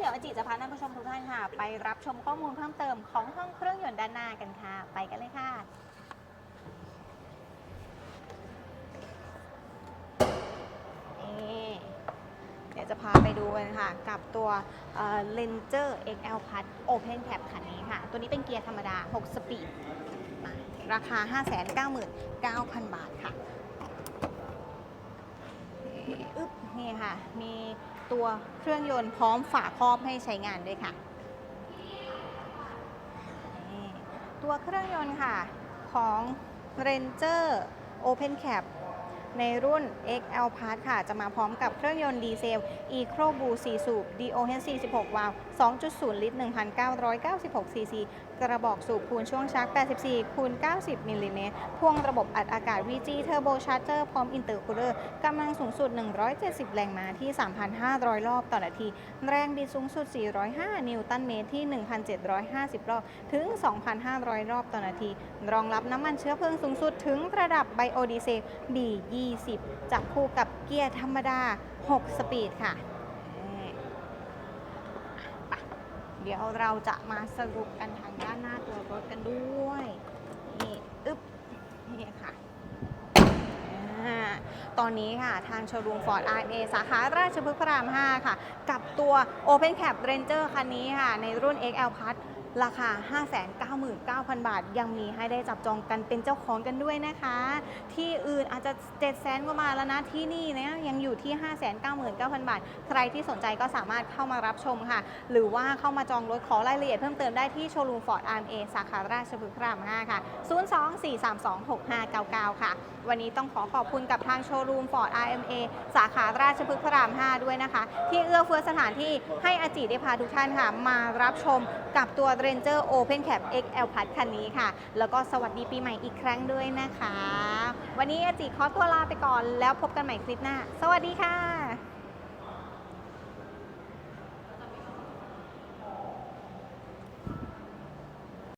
เดี๋ยวอาจิจะพาท่านผู้ชมทุกท่านค่ะ ไปรับชมข้อมูลเพิ่มเติมของห้องเครื่องยนต์ด้านหน้ากันค่ะ ไปกันเลยค่ะนี่เดี๋ยวจะพาไปดูกันค่ะ กับตัวเอ่อ Ranger XL Plus Open Cap คันนี้ค่ะ ตัวนี้เป็นเกียร์ธรรมดา 6 สปีดมาราคา 599,000 บาทค่ะอึ๊บนี่ค่ะ มี ตัวเครื่องยนต์พร้อมฝาครอบให้ใช้งานด้วยค่ะ ตัวเครื่องยนต์ค่ะของ Ranger Open Cap ในรุ่น XL Plus ค่ะ จะมาพร้อมกับเครื่องยนต์ดีเซล EcoBoost 4 สูบ DOHC 16 วาล์ว 2.0 ลิตร 1,996 ซีซี กระบอกสูบคูณช่วงชัก 84 คูณ 90 มิลลิเมตร พ่วงระบบอัดอากาศ VG Turbo Charger พร้อมอินเตอร์คูลเลอร์ กำลังสูงสุด 170 แรงม้าที่ 3,500 รอบต่อนาที แรงบิดสูงสุด 405 นิวตันเมตรที่ 1,750 รอบ ถึง 2,500 รอบต่อนาที รองรับน้ำมันเชื้อเพลิงสูงสุดถึงระดับไบโอดีเซล B20 จับคู่กับเกียร์ธรรมดา 6 สปีดค่ะนี่ไป เดี๋ยวเราจะมาสรุปกันทางด้านหน้าตัวรถกันด้วย นี่อึ๊บ นี่ค่ะตอนนี้ค่ะ ทางโชว์รูม Ford RMA สาขาราชพฤกษ์พระราม 5 ค่ะ กับตัว Open Cap Ranger คันนี้ค่ะ ในรุ่น XL Plus ราคา 599,000 บาท ยังมีให้ได้จับจองกันเป็นเจ้าของกันด้วยนะคะ ที่อื่นอาจจะ7 0 0 0 0 0กว่าบาทแล้วนะ ที่นี่เนี่ยยังอยู่ที่ 599,000 บาท ใครที่สนใจก็สามารถเข้ามารับชมค่ะ หรือว่าเข้ามาจองรถขอรายละเอียดเพิ่มเติมได้ที่โชว์รูม Ford RMA สาขาราชพฤกษ์พระราม 5 ค่ะ 024326599 ค่ะ วันนี้ต้องขอขอบคุณกับทางโชว์รูม Ford RMA สาขาราชพฤกษ์พระราม 5 ด้วยนะคะ ที่เอื้อเฟื้อสถานที่ให้อาจิได้พาทุกท่านค่ะ มารับชมกับตัว Ranger Open Cap XL Plus คันนี้ค่ะ แล้วก็สวัสดีปีใหม่อีกครั้งด้วยนะคะ วันนี้อาจิขอตัวลาไปก่อนแล้วพบกันใหม่คลิปหน้า สวัสดีค่ะ